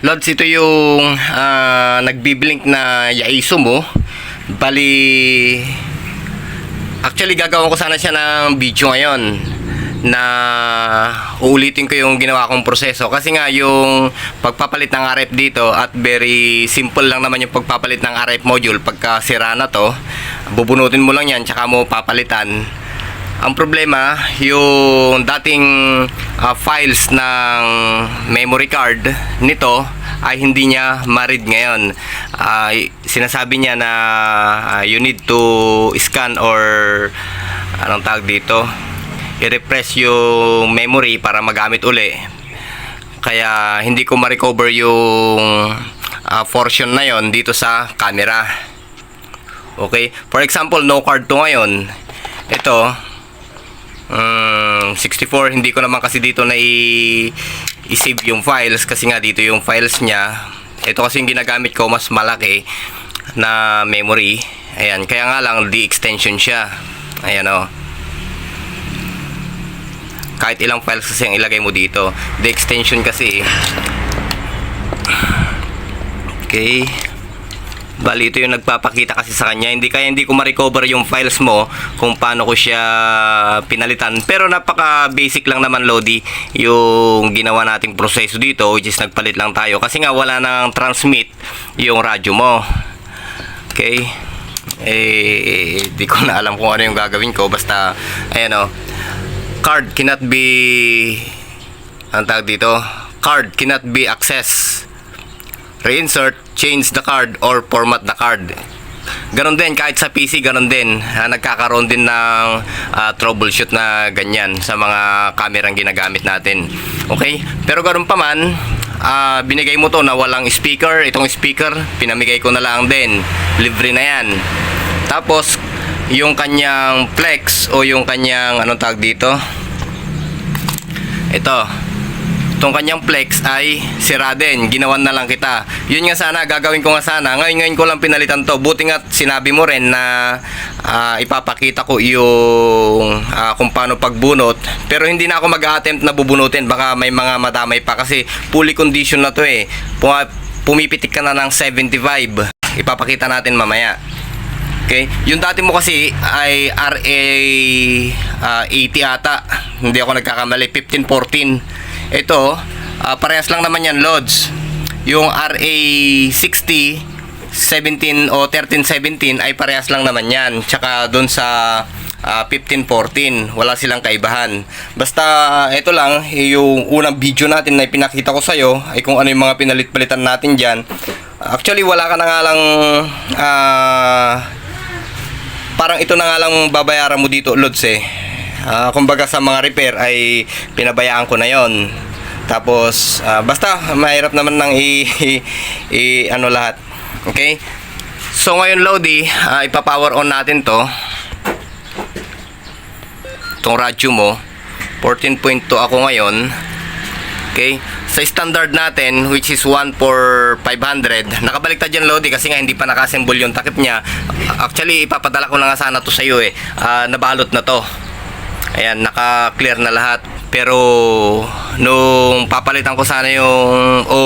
Lods, ito yung ah, nagbiblink na Yaiso mo. Bali, actually gagawin ko sana siya ng video ngayon na uulitin ko yung ginawa kong proseso kasi nga yung pagpapalit ng RF dito at very simple lang naman yung pagpapalit ng RF module pagka sira na to bubunutin mo lang yan tsaka mo papalitan ang problema, yung dating ah, files ng memory card nito ay hindi niya ma-read ngayon. Ah, sinasabi niya na ah, you need to scan or anong tawag dito, i-refresh yung memory para magamit uli. Kaya hindi ko ma-recover yung ah, portion na yon dito sa camera. Okay? For example, no card to ngayon. Ito, Mm, 64 hindi ko naman kasi dito na i-save yung files kasi nga dito yung files niya. Ito kasi yung ginagamit ko mas malaki na memory. Ayan kaya nga lang di extension siya. Ayan o kahit ilang files kasi ang ilagay mo dito. The extension kasi. Okay Bali, ito yung nagpapakita kasi sa kanya. Hindi kaya hindi ko ma-recover yung files mo kung paano ko siya pinalitan. Pero napaka basic lang naman, Lodi, yung ginawa nating proseso dito, which is nagpalit lang tayo. Kasi nga wala nang transmit yung radyo mo. Okay? Eh, di ko na alam kung ano yung gagawin ko. Basta, ayan o. Card cannot be, ang tawag dito? Card cannot be accessed reinsert, change the card or format the card. Ganon din, kahit sa PC, ganon din. Ah, nagkakaroon din ng ah, troubleshoot na ganyan sa mga kamerang ginagamit natin. Okay? Pero ganon pa man, ah, binigay mo to na walang speaker. Itong speaker, pinamigay ko na lang din. Libre na yan. Tapos, yung kanyang flex o yung kanyang, anong tawag dito? Ito, itong kanyang flex ay sira din. Ginawan na lang kita. Yun nga sana, gagawin ko nga sana. Ngayon, ngayon ko lang pinalitan to. Buti nga sinabi mo rin na ah, ipapakita ko yung ah, kung paano pagbunot. Pero hindi na ako mag-attempt na bubunutin. Baka may mga madamay pa kasi fully condition na to eh. Pumipitik ka na ng 75. Ipapakita natin mamaya. Okay? Yung dati mo kasi ay RA ah, 80 ata. Hindi ako nagkakamali. 1514. Ito, ah, parehas lang naman yan, Lods. Yung RA 60, 17 o 1317 ay parehas lang naman yan. Tsaka doon sa ah, 1514, wala silang kaibahan. Basta ito lang, yung unang video natin na pinakita ko sa'yo ay kung ano yung mga pinalit-palitan natin dyan. Actually, wala ka na nga lang ah, parang ito na nga lang babayaran mo dito, Lods eh. Ah, kumbaga sa mga repair ay pinabayaan ko na yon. Tapos, ah, basta mahirap naman nang i, i- i- ano lahat. Okay? So ngayon, Lodi, ah, ipa-power on natin to. Itong radyo mo. 14.2 ako ngayon. Okay? Sa standard natin, which is 1 for 500, nakabaliktad yan, Lodi, kasi nga hindi pa nakasemble yung takip niya. Actually, ipapadala ko na nga sana to sa iyo eh. Ah, nabalot na to. Ayan, naka-clear na lahat. Pero, nung papalitan ko sana yung, o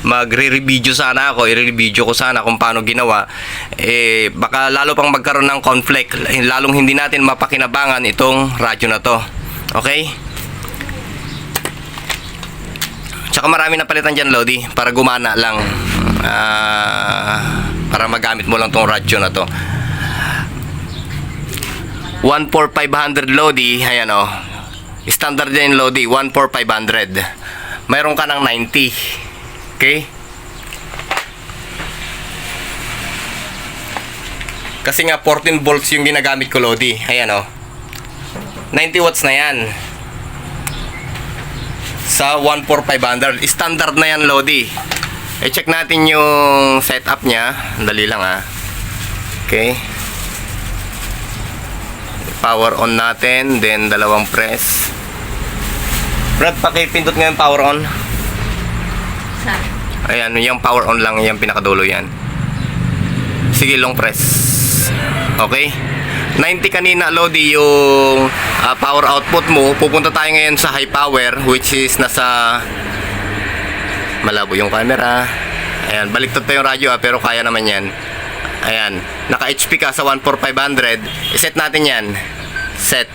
magre-review sana ako, i-review ko sana kung paano ginawa, eh, baka lalo pang magkaroon ng conflict. Lalong hindi natin mapakinabangan itong radyo na to. Okay? Tsaka marami na palitan dyan, Lodi, para gumana lang. Ah, para magamit mo lang tong radyo na to. 14500 Lodi, ayan o. Standard din Lodi, 14500. Mayroon ka ng 90. Okay? Kasi nga 14 volts yung ginagamit ko Lodi. Ayan o. 90 watts na yan. Sa 14500. Standard na yan Lodi. I-check natin yung setup niya. Dali lang ah. Okay power on natin, then dalawang press. Brad, pakipindot nga yung power on. Ayan, yung power on lang, yung pinakadulo yan. Sige, long press. Okay? 90 kanina, Lodi, yung ah, power output mo. Pupunta tayo ngayon sa high power, which is nasa... Malabo yung camera. Ayan, baliktad pa yung radyo ah, pero kaya naman yan. Ayan, naka HP ka sa 14500. Iset natin yan. Set.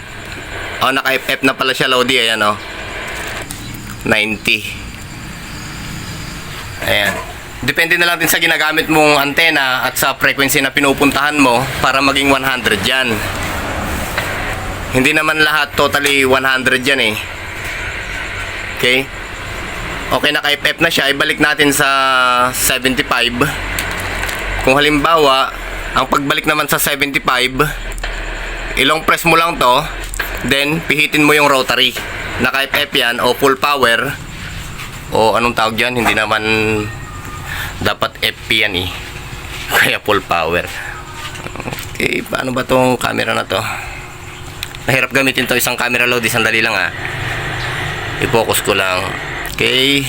Oh, naka FF na pala siya, Lodi. Ayan, oh. 90. Ayan. Depende na lang din sa ginagamit mong antena at sa frequency na pinupuntahan mo para maging 100 yan. Hindi naman lahat totally 100 yan eh. Okay? Okay, naka-FF na siya. Ibalik natin sa 75. Kung halimbawa, ang pagbalik naman sa 75, ilong press mo lang to, then pihitin mo yung rotary. Naka-FF yan o full power o anong tawag dyan, hindi naman dapat FP yan eh. Kaya full power. Okay, paano ba tong camera na to? Mahirap gamitin to isang camera load, isang dali lang ah. I-focus ko lang. Okay.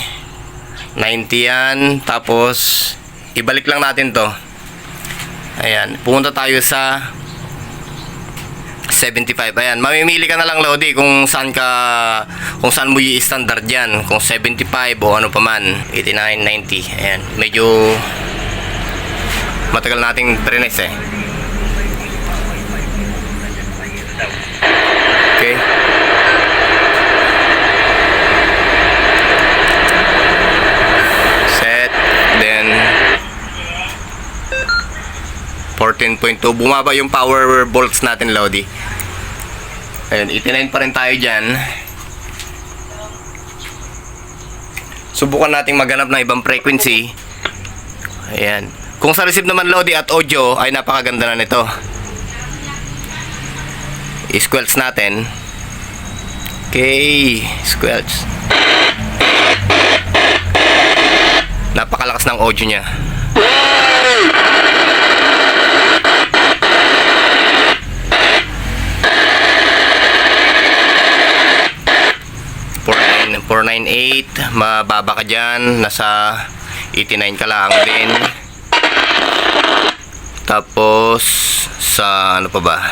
90 yan. Tapos, ibalik lang natin to. Ayan. Pumunta tayo sa 75. Ayan. Mamimili ka na lang, Lodi, kung saan ka, kung saan mo i-standard yan. Kung 75 o ano pa man. 89, 90. Ayan. Medyo matagal nating prines eh. Okay. Set. Then 14.2. Bumaba yung power volts natin, Lodi. Ayun, 89 pa rin tayo dyan. Subukan nating maghanap ng ibang frequency. Ayan. Kung sa receive naman, Lodi, at audio, ay napakaganda na nito. I-squelch natin. Okay, squelch. Napakalakas ng audio niya. Four 498 mababa ka dyan nasa 89 ka lang din. Tapos sa ano pa ba?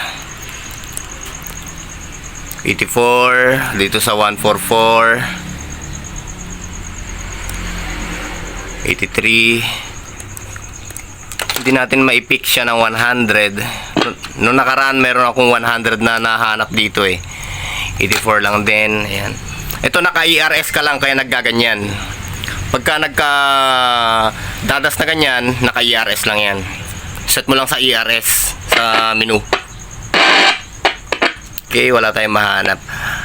84 dito sa 144 83 hindi natin maipik siya ng 100 noong nakaraan meron akong 100 na nahanap dito eh. 84 lang din ayan ito naka ERS ka lang kaya naggaganyan pagka nagka dadas na ganyan naka ERS lang yan set mo lang sa ERS sa menu Okay, wala tayong mahanap.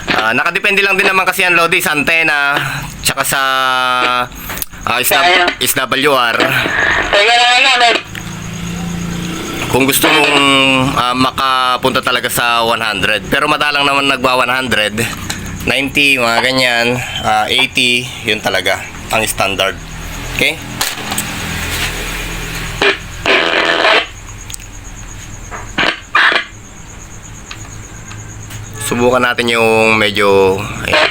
Ah, nakadepende lang din naman kasi yan, Lodi, sa antena, tsaka sa ah, SW- SWR. Kung gusto mong ah, makapunta talaga sa 100. Pero madalang naman nagba 100. 90, mga ganyan. ah, 80, yun talaga ang standard. Okay? Subukan natin yung medyo ayan.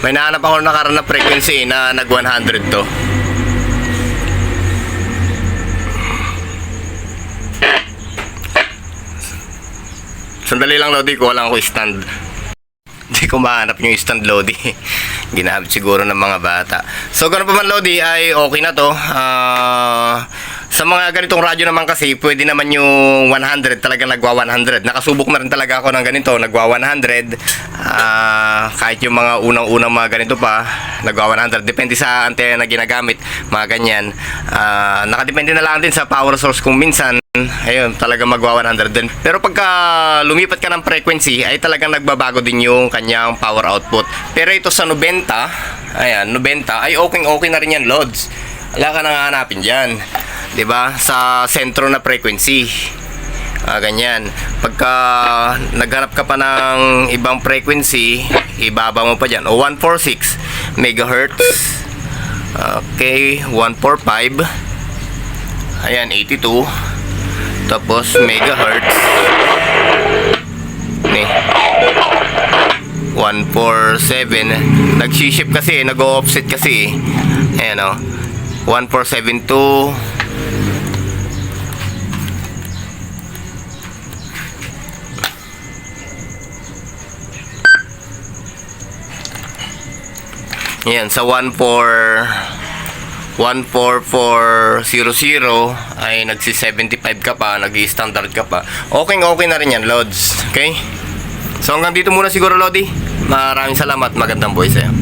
May nahanap ako nakaraan na frequency na nag 100 to. Sandali lang Lodi, ko lang ako stand. Hindi ko mahanap yung stand Lodi. Ginamit siguro ng mga bata. So, ganun pa man Lodi, ay okay na to. Ah, sa mga ganitong radyo naman kasi, pwede naman yung 100, talagang nagwa 100. Nakasubok na rin talaga ako ng ganito, nagwa 100. Ah, kahit yung mga unang-unang mga ganito pa, nagwa 100. Depende sa antena na ginagamit, mga ganyan. Ah, nakadepende na lang din sa power source kung minsan Ayun, talaga magwa 100 din. Pero pagka lumipat ka ng frequency, ay talagang nagbabago din yung kanyang power output. Pero ito sa 90, ayan, 90, ay okay okay na rin yan, loads. Wala ka nang hanapin dyan. ba Sa sentro na frequency. Ah, ganyan. Pagka naghanap ka pa ng ibang frequency, ibaba mo pa dyan. O 146 megahertz. Okay, 145. Ayan, 82. Tapos megahertz. Ni. 147. Nag-ship kasi, nag-offset kasi. Ayan oh. 1472 Ayan, sa 14 14400 ay nagsi 75 ka pa, nag-standard ka pa. Okay, okay na rin yan, Lods. Okay? So hanggang dito muna siguro, Lodi. Maraming salamat. Magandang buhay sa'yo.